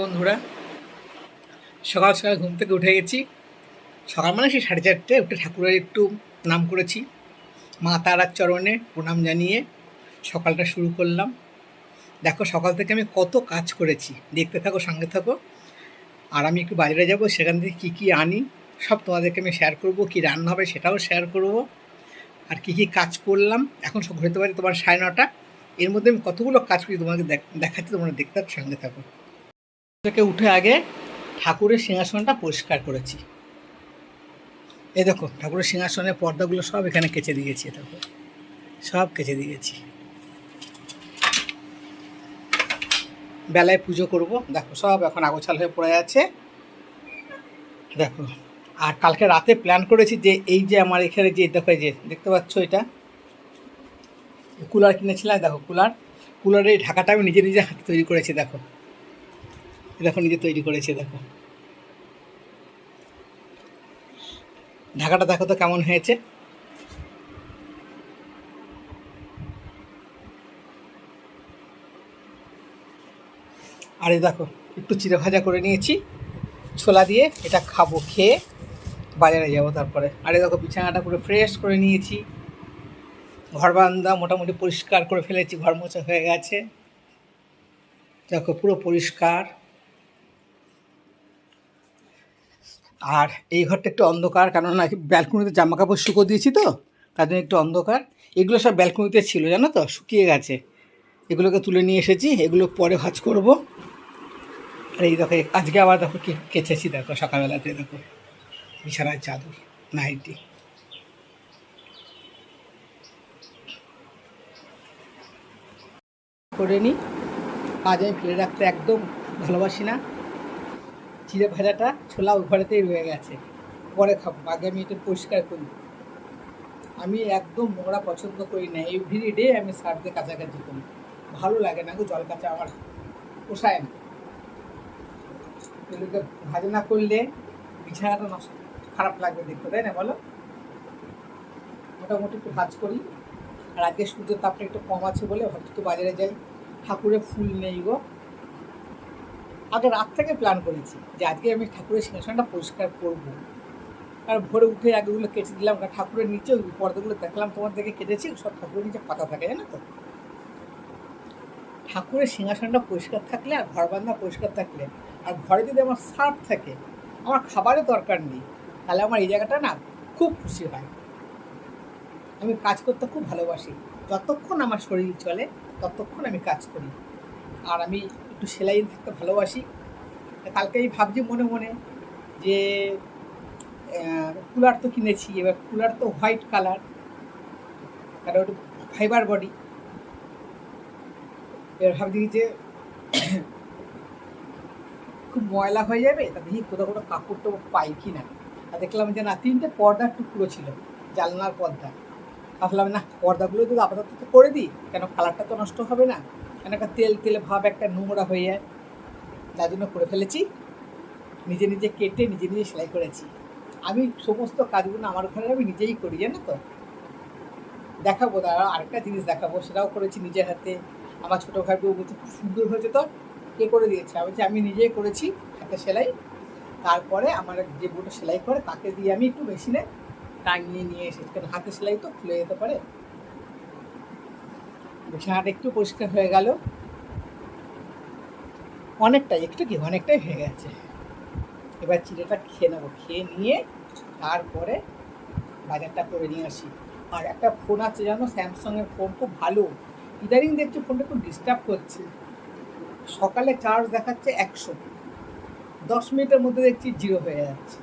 বন্ধুরা, সকাল সকাল ঘুম থেকে উঠে গেছি। সকাল মানে সেই সাড়ে চারটে, উঠে ঠাকুরের একটু নাম করেছি। মা তারার চরণে প্রণাম জানিয়ে সকালটা শুরু করলাম। দেখো, সকাল থেকে আমি কত কাজ করেছি। দেখতে থাকো, সঙ্গে থাকো। আর আমি একটু বাজারে যাব, সেখান থেকে কী কী আনি, সব তোমাদেরকে আমি শেয়ার করব। কী রান্না হবে সেটাও শেয়ার করব। আর কী কী কাজ করলাম, এখন সব হতে পারে তোমার সাড়ে নটা। এর মধ্যে আমি কতগুলো কাজ করি তোমাকে দেখ- দেখাচ্ছি, তোমরা দেখতে সঙ্গে থাকো। থেকে উঠে আগে ঠাকুরের সিংহাসনটা পরিষ্কার করেছি। এই দেখো, ঠাকুরের সিংহাসনের পর্দাগুলো সব এখানে কেচে দিয়েছি দেখো। সব কেচে দিয়েছি। বেলায় পুজো করব। দেখো, সব এখন আগোছাল হয়ে পড়ে আছে। দেখো, আর কালকে রাতে প্ল্যান করেছি যে এই যে আমার এখানে যে, দেখো যে, দেখতে পাচ্ছ এটা? কুলার কিনেছিলাম, দেখো কুলার। কুলারের ঢাকাটা আমি নিজে নিজে হাতে তৈরি করেছি, দেখো। দেখো, নিজে তৈরি করেছি, দেখো। ঢাকাটা দেখো তো কেমন হয়েছে। আর দেখো, একটু চিড়ে ভাজা করে নিয়েছি। ছোলা দিয়ে এটা খাব, খেয়ে বাজারে যাব তারপরে। আরে দেখো, বিছানাটা পুরো ফ্রেশ করে নিয়েছি। ঘর বারান্দা মোটামুটি পরিষ্কার করে ফেলেছি, ঘর মোছা হয়ে গেছে। দেখো, পুরো পরিষ্কার। আর এই ঘরটা একটু অন্ধকার, কেননা ব্যালকনিতে জামা কাপড় শুকো দিয়েছি তো, তার জন্য একটু অন্ধকার। এগুলো সব ব্যালকনিতে ছিল, জানো তো, শুকিয়ে গেছে। এগুলোকে তুলে নিয়ে এসেছি, এগুলো পরে ভাজ করব। আর এই দেখো, আজকে আবার দেখো কেচেছি, দেখো, সকালবেলাতে দেখো, বিছানার চাদর, নাইটি। করে নিই কাজ আমি ফেলে রাখতে একদম ভালোবাসি না। চিড়ে ভাজাটা ছোলা ঘরেতেই রয়ে গেছে। পরে খাব আগে আমি এটা পরিষ্কার করি। আমি একদম নোংরা পছন্দ করি না এভরি ডে আমি সার দিয়ে কাছাকাছি করি। ভালো লাগে না গো, জল কাঁচা আমার পোষায় না। এগুলোকে ভাজা না করলে বিছানাটা নষ্ট, খারাপ লাগবে দেখতে, তাই না বলো? মোটামুটি একটু ভাজ করি। আর আজকে সূর্যের তাপটা একটু কম আছে বলে ভাবছি একটু বাজারে যাই। ঠাকুরের ফুল নেই গো। আগে রাত থেকে প্ল্যান করেছি যে আজকে আমি ঠাকুরের সিংহাসনটা পরিষ্কার করব। আর ভোরে উঠে আগেগুলো কেটে দিলাম ঠাকুরের নিচে, ওই পর্দাগুলো দেখলাম, তোমার দেখে কেটেছি, সব ঠাকুরের নিচে পাতা থাকে, জানো তো? ঠাকুরের সিংহাসনটা পরিষ্কার থাকলে আর ঘর বান্ধা পরিষ্কার থাকলে, আর ঘরে যদি আমার সার্ফ থাকে, আমার খাবারের দরকার নেই, তাহলে আমার এই জায়গাটা না খুব খুশি হয়। আমি কাজ করতে খুব ভালোবাসি। যতক্ষণ আমার শরীর চলে, ততক্ষণ আমি কাজ করি। আর আমি একটু সেলাই থাকতে ভালোবাসি। কালকে আমি ভাবছি মনে মনে যে কুলার তো কিনেছি, এবার কুলার তো হোয়াইট কালার কারণ ফাইবার বডি এবার ভাবছি যে, খুব ময়লা হয়ে যাবে, তা দেখি কোথাও কোথাও কাপড় টাপড় পাই কি না আর দেখলাম যে না, তিনটে পর্দার টুকরো ছিল, জানলার পর্দা। ভাবলাম না, পর্দাগুলো যদি আপাতত তো করে দিই, কেন কালারটা তো নষ্ট হবে না? কেন একটা তেল, তেলে ভাব একটা নোংরা হয়ে যায় তার জন্য করে ফেলেছি। নিজে নিজে কেটে, নিজে নিজে সেলাই করেছি। আমি সমস্ত কাজগুলো আমার ঘরে আমি নিজেই করি, জানো তো? দেখাবো দাঁড়া আরেকটা জিনিস দেখাবো, সেটাও করেছি নিজের হাতে। আমার ছোটো ভাই বউ বলছে, খুব সুন্দর হয়েছে তো কে করে দিয়েছে? আমি আমি নিজেই করেছি হাতে সেলাই। তারপরে আমার যে বউটা সেলাই করে, তাকে দিয়ে আমি একটু মেশিনে টাঙিয়ে নিয়ে এসেছি। কারণ হাতে সেলাই তো খুলে যেতে পারে? বিছানাটা একটু পরিষ্কার হয়ে গেল। অনেকটাই একটু কি, অনেকটাই হয়ে গেছে। এবার চিড়েটা খেয়ে নেব, খেয়ে নিয়ে তারপরে বাজারটা করে নিয়ে আসি। আর একটা ফোন আছে, জানো? স্যামসংয়ের ফোন খুব ভালো। ইদানিং দেখছি ফোনটা খুব ডিস্টার্ব করছে। সকালে চার্জ দেখাচ্ছে একশো। দশ মিনিটের মধ্যে দেখছি জিরো হয়ে যাচ্ছে।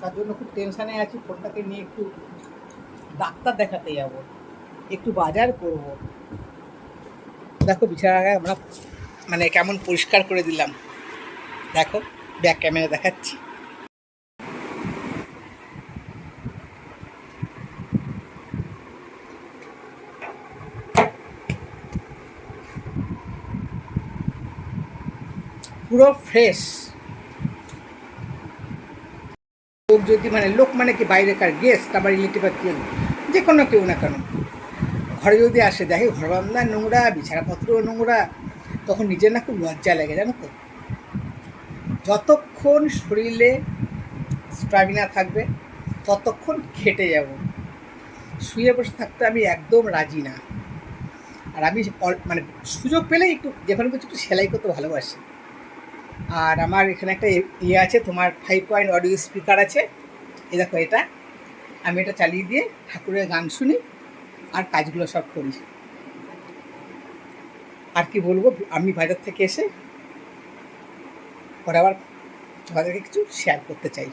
তার জন্য খুব টেনশানে আছি ফোনটাকে নিয়ে একটু ডাক্তার দেখাতে যাব। একটু বাজার করব। দেখো বিছানাটা আমরা মানে কেমন পরিষ্কার করে দিলাম। দেখো ব্যাক ক্যামেরা দেখাচ্ছি। পুরো ফ্রেশ লোক যদি মানে লোক মানে কি বাইরেকার গেস্ট আবার রিলেটিভ কেউ যে কোনো কেউ না কেন। ঘরে যদি আসে, দেখে ঘর বান্ধা নোংরা, বিছানাপত্র নোংরা, তখন নিজের না খুব লজ্জা লাগে, জানো তো? যতক্ষণ শরীরে স্ট্যামিনা থাকবে, ততক্ষণ খেটে যাব। শুয়ে বসে থাকতে আমি একদম রাজি না। আর আমি মানে সুযোগ পেলে একটু, যে কোনো কিছু একটু সেলাই করতে ভালোবাসি। আর আমার এখানে একটা ইয়ে আছে, তোমার ফাইভ পয়েন্ট অডিও স্পিকার আছে। এ দেখো এটা। আমি এটা চালিয়ে দিয়ে ঠাকুরের গান শুনি। আর কাজগুলো সব করি আর কি বলব, আমি বাজার থেকে এসে পরে আবার তোমাদেরকে কিছু শেয়ার করতে চাই।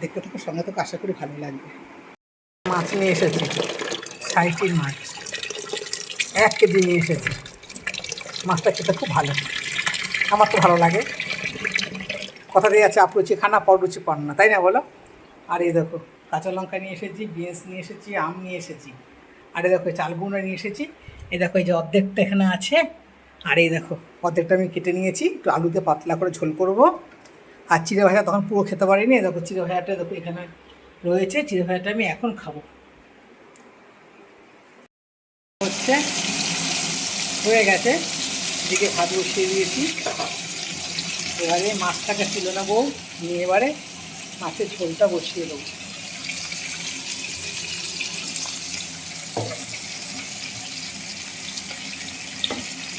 দেখতে থাকো, সঙ্গে থাকো, আশা করি ভালো লাগবে। মাছ নিয়ে এসেছি। সাইটির মাছ। এক কেজি নিয়ে এসেছি। মাছটা খেতে খুব ভালো। আমার তো ভালো লাগে। কথা দিয়ে আছে আপরুচি খানা পররুচি পান না তাই না বলো? আর এই দেখো, কাঁচা লঙ্কা নিয়ে এসেছি, বিনস নিয়ে এসেছি, আম নিয়ে এসেছি। আর এই দেখো চালগুঁড়ো নিয়ে এসেছি। এই দেখো, এই যে অর্ধেকটা এখানে আছে। আর এই দেখো, অর্ধেকটা আমি কেটে নিয়েছি। একটু আলুতে পাতলা করে ঝোল করব। আর চিড়ে ভাজা তখন পুরো খেতে পারিনি। দেখো, চিড়ে ভাজাটা দেখো এখানে রয়েছে। চিড়ে ভাজাটা আমি এখন খাব। হচ্ছে, হয়ে গেছে। এদিকে ভাত বসিয়ে দিয়েছি। এবারে মাছটাকে ছিল না বউ নিয়ে এবারে মাছের ঝোলটা বসিয়ে দেবো।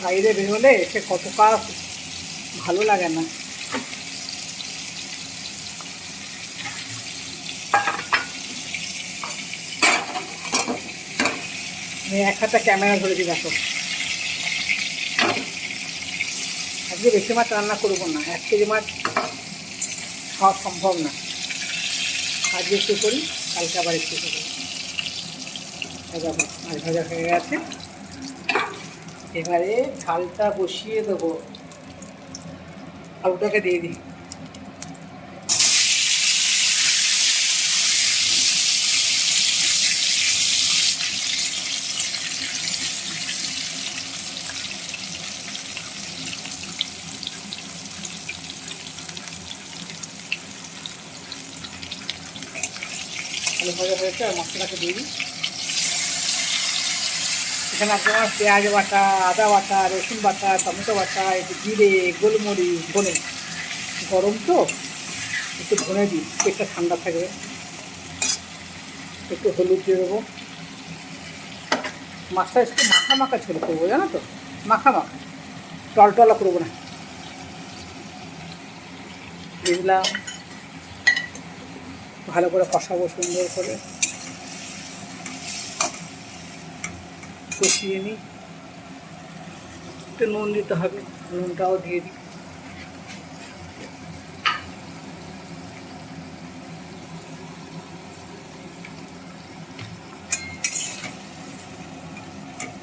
বাইরে বেরোলে সে কত কাজ ভালো লাগে না। এক হাতে ক্যামেরা ধরেছি, দেখো। আজকে বেশি মাছ রান্না করব না, এক কেজি মাছ খাওয়া সম্ভব না। আজকে একটু করি, কালকে আবার একটু করি। মাছ ভাজা হয়ে গেছে। এবারে ঝালটা বসিয়ে দেবো। আলুটাকে দিয়ে দিই। আলু ভাজা হয়েছে আর মশলাটাকে দিয়ে দিই। এখানে আছে আমার পেঁয়াজ বাটা, আদা বাটা, রসুন বাটা, টমেটো বাটা একটু জিরে, গোলমরিচ, ধনে। গরম তো, একটু ধনে দিই, পেটটা ঠান্ডা থাকবে। একটু হলুদ দিয়ে দেবো। মাছটা একটু মাখা মাখা ছেড়ে করব, জানো তো? মাখা মাখা টলটলা করব না। দিয়ে দিলাম। ভালো করে কষাবো সুন্দর করে। কষিয়ে নিই। একটু নুন দিতে হবে নুনটাও দিয়ে দিই।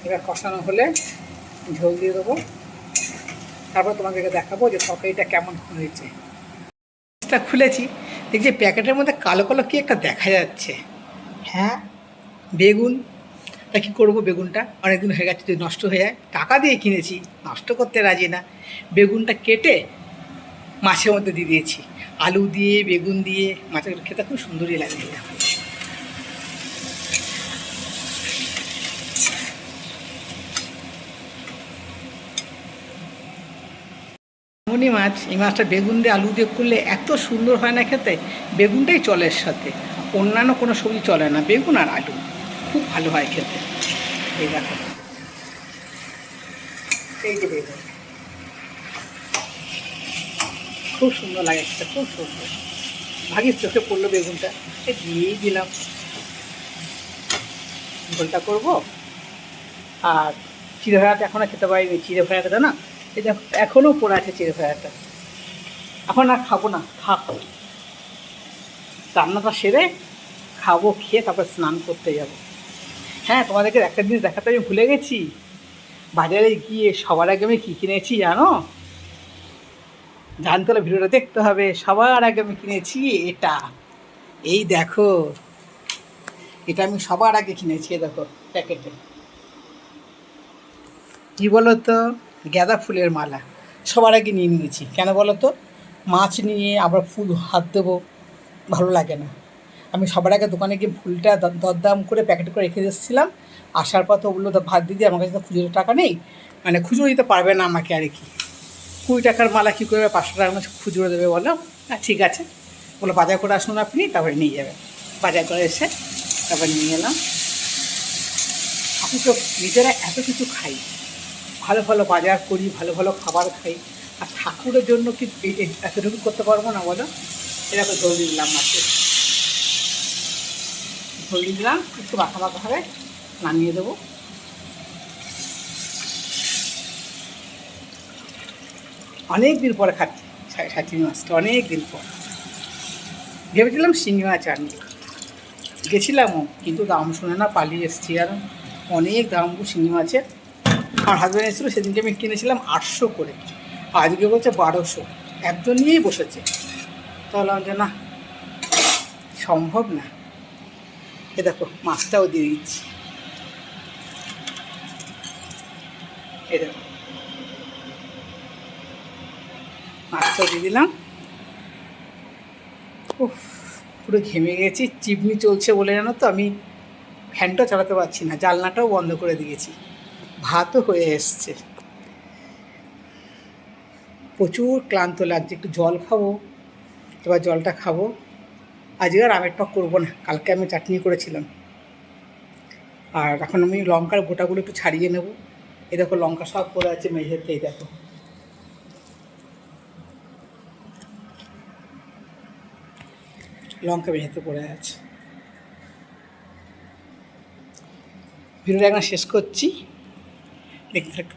এবার কষানো হলে ঝোল দিয়ে দেবো। তারপর তোমাদেরকে দেখাবো যে তরকারিটা কেমন হয়েছে। খুলেছি দেখছি প্যাকেটের মধ্যে কালো কালো কি একটা দেখা যাচ্ছে। হ্যাঁ। বেগুন তা কী করব বেগুনটা? অনেকদিন হয়ে গেছে যদি নষ্ট হয়ে যায় টাকা দিয়ে কিনেছি, নষ্ট করতে রাজি না। বেগুনটা কেটে মাছের মধ্যে দিয়ে দিয়েছি। আলু দিয়ে, বেগুন দিয়ে মাছের খেতে খুব সুন্দরই লাগে। এমনই মাছ, এই মাছটা বেগুন দিয়ে আলু দিয়ে করলে এত সুন্দর হয় না খেতে? বেগুনটাই চলে এর সাথে। অন্যান্য কোনো সবজি চলে না, বেগুন আর আলু। খুব ভালো হয় খেতে। এই দেখো। এই যে বেগুন খুব সুন্দর লাগে খেতে, খুব সুন্দর। ভাগিস চোখে পড়ল বেগুনটা। এই দিয়েই দিলাম। ঝোলটা করব। আর চিড়ে ভাড়াটা এখনও খেতে পারিনি, চিড়ে ভাড়াটা না? দেখো এখনও পড়ে আছে চিড়ে ভাড়াটা এখন আর খাব না থাক রান্নাটা সেরে খাব, খেয়ে তারপর স্নান করতে যাব। হ্যাঁ তোমাদেরকে একটা জিনিস দেখাতে আমি ভুলে গেছি। বাজারে গিয়ে সবার আগে আমি কী কিনেছি জানো? জানতে হলে ভিডিওটা দেখতে হবে, সবার আগে আমি কিনেছি এটা। এই দেখো, এটা আমি সবার আগে কিনেছি দেখো প্যাকেটে। কী বলো তো গাঁদা ফুলের মালা, সবার আগে নিয়ে নিয়েছি। কেন বলো তো মাছ নিয়ে আবার ফুল হাত দেবো, ভালো লাগে না। আমি সবার আগে দোকানে গিয়ে ফুলটা দরদাম করে প্যাকেট করে রেখে এসেছিলাম। আসার পর তো বলল, তো ভাত দিদি আমার কাছে তো খুচরো টাকা নেই। মানে খুচরো দিতে পারবে না আমাকে আর কি। কুড়ি টাকার মালা কী করবে পাঁচশো মতো খুচরো দেবে বলো। হ্যাঁ ঠিক আছে। বলো বাজার করে আসুন আপনি, তারপরে নিয়ে যাবেন বাজার করে এসে তারপরে নিয়ে এলাম। আমি তো নিজেরা এত কিছু খাই। ভালো ভালো বাজার করি, ভালো ভালো খাবার খাই। আর ঠাকুরের জন্য কি এতটুকু করতে পারব না বলো? এরকম ঝোল দিলাম মাছের ঝোল দিলাম, একটু মাখা হবে নামিয়ে দেবো। অনেক দিন পরে খাচ্ছি সাথী মাছটা অনেক দিন পর। ভেবেছিলাম শিঙি মাছ আনব। গেছিলামও, কিন্তু দাম শুনে না পালিয়ে এসেছি আর অনেক দাম শিঙি মাছের। আমার হাজব্যান্ড এসেছিল, সেদিনকে আমি কিনেছিলাম আটশো করে। আজকে বলছে বারোশো। একজন নিয়েই বসেছে। তাহলে আমি না, সম্ভব না। এ দেখো, মাছটাও দিয়ে দিচ্ছি। এ দেখো, মাছটাও দিয়ে দিলাম। উফ, পুরো ঘেমে গেছি চিমনি চলছে বলে জানো তো, আমি ফ্যানটাও চালাতে পারছি না, জানলাটাও বন্ধ করে দিয়েছি। ভাতও হয়ে এসছে। প্রচুর ক্লান্ত লাগছে, একটু জল খাব, এবার জলটা খাব। আজকে আর আমের টক করব না, কালকে আমি চাটনি করেছিলাম। আর এখন আমি লঙ্কার গোটাগুলো একটু ছাড়িয়ে নেব। এই দেখো লঙ্কা সব পড়ে আছে মেঝেতে, এই দেখো। লঙ্কা মেঝেতে পড়ে আছে। ভিডিওটা এখন শেষ করছি। দেখতে থাক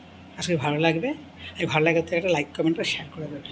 ভালো লাগবে। আর ভালো লাগে তো একটা লাইক কমেন্ট আর শেয়ার করে দেবে।